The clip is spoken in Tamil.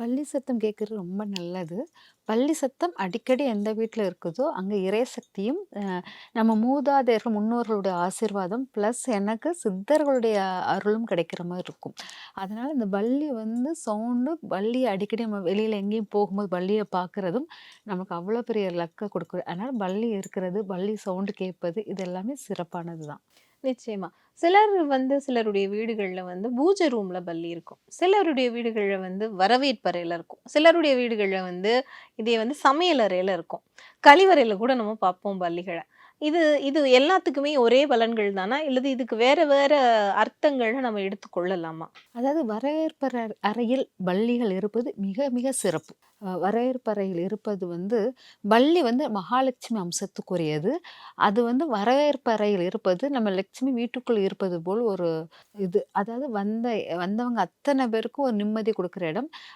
பள்ளி சத்தம் கேட்குறது ரொம்ப நல்லது. பள்ளி சத்தம் அடிக்கடி எந்த வீட்டில் இருக்குதோ, அங்கே இறை சக்தியும் நம்ம மூதாதையர்கள், முன்னோர்களுடைய ஆசீர்வாதம், ப்ளஸ் எனக்கு சித்தர்களுடைய அருளும் கிடைக்கிற மாதிரி இருக்கும். அதனால் இந்த பள்ளி வந்து சவுண்டு பள்ளி அடிக்கடி நம்ம வெளியில் எங்கேயும் போகும்போது பள்ளியை பார்க்குறதும், நமக்கு அவ்வளோ பெரிய லக்கை கொடுக்குது அதனால் பள்ளி இருக்கிறது, பள்ளி சவுண்டு கேட்பது, இது எல்லாமே சிறப்பானது தான். நிச்சயமா. சிலர் வந்து சிலருடைய வீடுகளில் வந்து பூஜை ரூம்ல பல்லி இருக்கும். சிலருடைய வீடுகளில் வந்து வரவேற்பறையில இருக்கும். சிலருடைய வீடுகளில் வந்து இதே வந்து சமையல் இருக்கும். கழிவறையில கூட நம்ம பார்ப்போம் பள்ளிகளை இது இது எல்லாத்துக்குமே ஒரே பலன்கள் தானா? இல்லது இதுக்கு வேற வேற அர்த்தங்கள்னு நம்ம எடுத்துக்கொள்ளலாமா அதாவது வரவேற்பறை அறையில் பள்ளிகள் இருப்பது மிக மிக சிறப்பு. வரவேற்பறையில் இருப்பது வந்து பள்ளி வந்து மகாலட்சுமி அம்சத்துக்குரியது. அது வந்து வரவேற்பறையில் இருப்பது நம்ம லட்சுமி வீட்டுக்குள் இருப்பது போல் ஒரு இது. அதாவது வந்த வந்தவங்க அத்தனை பேருக்கும் ஒரு நிம்மதி கொடுக்குற இடம்.